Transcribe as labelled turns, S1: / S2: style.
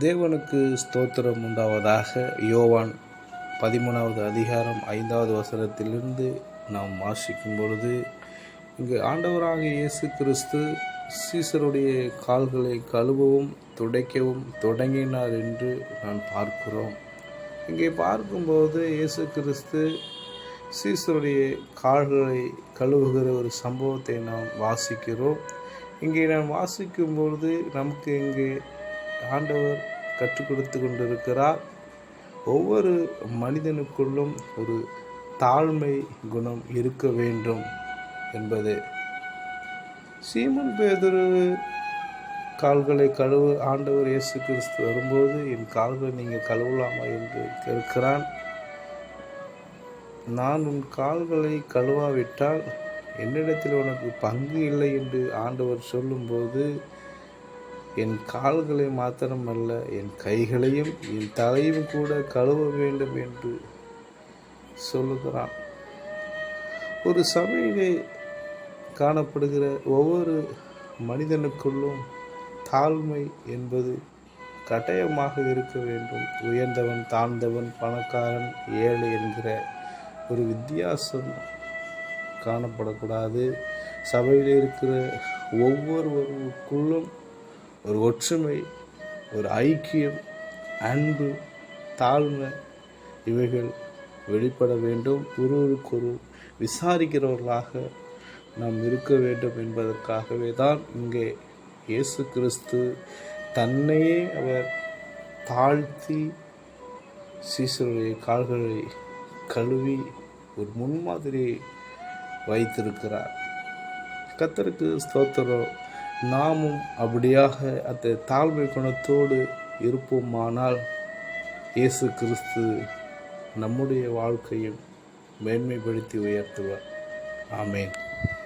S1: தேவனுக்கு ஸ்தோத்திரம் உண்டாவதாக யோவான் பதிமூணாவது அதிகாரம் ஐந்தாவது வசனத்திலிருந்து நாம் வாசிக்கும் பொழுது இங்கு ஆண்டவராக இயேசு கிறிஸ்து சீசருடைய கால்களை கழுவவும் துடைக்கவும் தொடங்கினார் என்று நாம் பார்க்கிறோம். இங்கே பார்க்கும்போது இயேசு கிறிஸ்து சீசருடைய கால்களை கழுவுகிற ஒரு சம்பவத்தை நாம் வாசிக்கிறோம். இங்கே நாம் வாசிக்கும் பொழுது நமக்கு இங்கே ஆண்டவர் கற்றுக் கொடுத்து கொண்டிருக்கிறார். ஒவ்வொரு மனிதனுக்குள்ளும் ஒரு தாழ்மை குணம் இருக்க வேண்டும் என்பது. சீமன் பேதுரு கால்களை கழுவு ஆண்டவர் இயேசு கிறிஸ்து வரும்போது என் கால்களை நீங்கள் கழுவலாமா? என்று கேட்கிறான். நான் உன் கால்களை கழுவாவிட்டால் என்னிடத்தில் உனக்கு பங்கு இல்லை என்று ஆண்டவர் சொல்லும்போது என் கால்களை மாத்திரமல்ல என் கைகளையும் என் தலையும் கூட கழுவ வேண்டும் என்று சொல்லுகிறான். ஒரு சபையிலே காணப்படுகிற ஒவ்வொரு மனிதனுக்குள்ளும் தாழ்மை என்பது கட்டாயமாக இருக்க வேண்டும். உயர்ந்தவன் தாழ்ந்தவன் பணக்காரன் ஏழை என்கிற ஒரு வித்தியாசம் காணப்படக்கூடாது. சபையில் இருக்கிற ஒவ்வொருவருக்குள்ளும் ஒரு ஒற்றுமை ஒரு ஐக்கியம் அன்பு தாழ்மை இவைகள் வெளிப்பட வேண்டும். ஒருவருக்கொரு விசாரிக்கிறவர்களாக நாம் இருக்க வேண்டும் என்பதற்காகவே தான் இங்கே இயேசு கிறிஸ்து தன்னையே அவர் தாழ்த்தி சீசருடைய கால்களை கழுவி ஒரு முன்மாதிரியை வைத்திருக்கிறார். கத்தருக்கு ஸ்தோத்திரம். நாமும் அப்படியாக அந்த தாழ்மை குணத்தோடு இருப்போமானால் இயேசு கிறிஸ்து நம்முடைய வாழ்க்கையும் மேன்மைப்படுத்தி உயர்த்துவார். ஆமேன்.